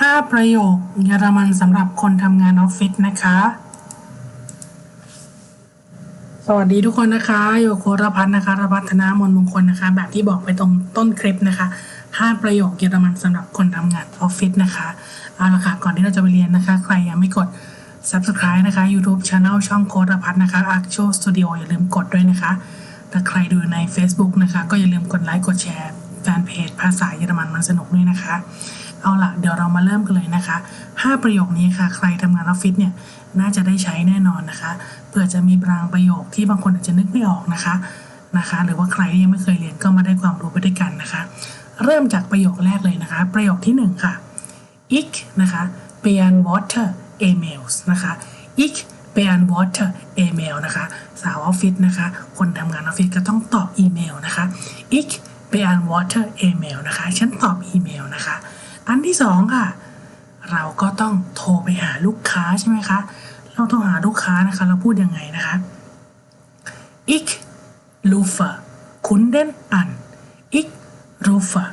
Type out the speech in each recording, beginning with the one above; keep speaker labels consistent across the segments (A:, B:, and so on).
A: 5 ประโยคเยอรมันสำหรับคนทำงานออฟฟิศนะคะ สวัสดีทุกคนนะคะโยโครพัฒน์นะคะ รพัฒนามนมงคลนะคะ แบบที่บอกไปตรงต้นคลิปนะคะ 5 ประโยคเยอรมันสำหรับคนทำงานออฟฟิศนะคะ เอาละค่ะ ก่อนที่เราจะไปเรียนนะคะ ใครยังไม่กด subscribe นะคะ YouTube Channel ช่องโครพัฒน์นะคะ Archo Studio อย่าลืมกดด้วยนะคะ ถ้าใครดูใน Facebook นะคะ ก็อย่าลืมกดไลค์ กดแชร์แฟนเพจภาษาเยอรมันมันสนุกด้วยนะคะ เอาละเดี๋ยวเรามาเริ่มกันเลยนะคะ 5 ประโยคนี้ค่ะ ใครทำงานออฟฟิศเนี่ยน่าจะได้ใช้แน่นอนนะคะเผื่อจะมีบางประโยคที่บางคนอาจจะนึกไม่ออกนะคะนะคะ หรือว่าใครที่ยังไม่เคยเรียนก็มาได้ความรู้ไปด้วยกันนะคะ เริ่มจากประโยคแรกเลยนะคะ ประโยคที่ 1 ค่ะ ich นะคะ beantworte emails นะคะ ich beantworte email นะคะ สาวออฟฟิศนะคะ คนทำงานออฟฟิศก็ต้องตอบอีเมลนะคะ ich beantworte email นะคะ ฉันตอบอีเมลนะคะ อันที่สองค่ะ เราก็ต้องโทรไปหาลูกค้าใช่ไหมคะ เราโทรหาลูกค้านะคะ เราพูดยังไงนะคะ ich rufe Kunden an ich rufe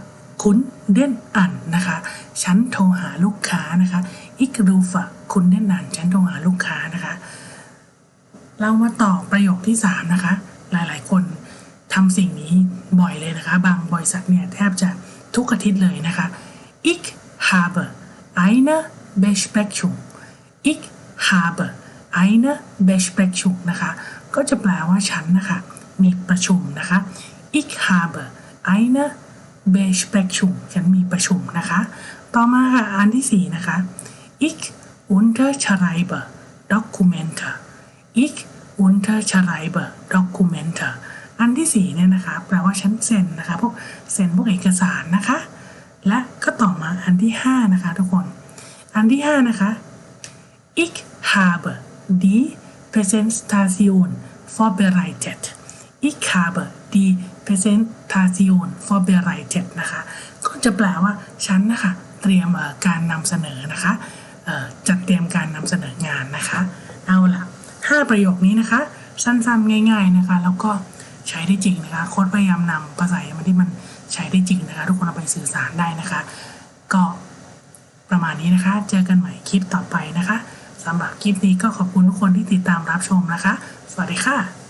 A: Kunden an นะคะ ฉันโทรหาลูกค้านะคะ ich rufe Kunden an ฉันโทรหาลูกค้านะคะ เรามาต่อประโยคที่3นะคะ หลายๆ คนทำสิ่งนี้บ่อยเลยนะคะ บางบริษัทเนี่ยแทบจะทุกอาทิตย์เลยนะคะ ich habe eine Besprechung ich habe eine Besprechung นะคะ ก็จะแปลว่าฉันนะคะ มีประชุมนะคะ ich habe eine Besprechung ฉันมีประชุมนะคะ ต่อมาค่ะ อันที่ 4 นะคะ ich unterschreibe Dokumente ich unterschreibe Dokumente อันที่ 4 เนี่ยนะคะ แปลว่าฉันเซ็นนะคะ พวกเซ็นพวกเอกสารนะคะ และก็ต่อมาอันที่ 5 นะคะทุกคน อันที่ 5 นะคะ ich habe die Präsentation vorbereitet ich habe die Präsentation vorbereitet นะคะ ก็จะแปลว่าฉันนะคะ เตรียมการนำเสนอนะคะจัดเตรียมการนำเสนองานนะคะ เอาละ5ประโยคนี้นะคะ สั้นๆ ง่าย ๆนะคะ แล้วก็ใช้ได้จริงนะคะ โค้ดพยายามนำภาษาเยอรมันที่มันใช้ได้จริง สื่อสารได้นะคะ ก็ประมาณนี้นะคะ เจอกันใหม่คลิปต่อไปนะคะสำหรับคลิปนี้ก็ขอบคุณทุกคนที่ติดตามรับชมนะคะ สวัสดีค่ะ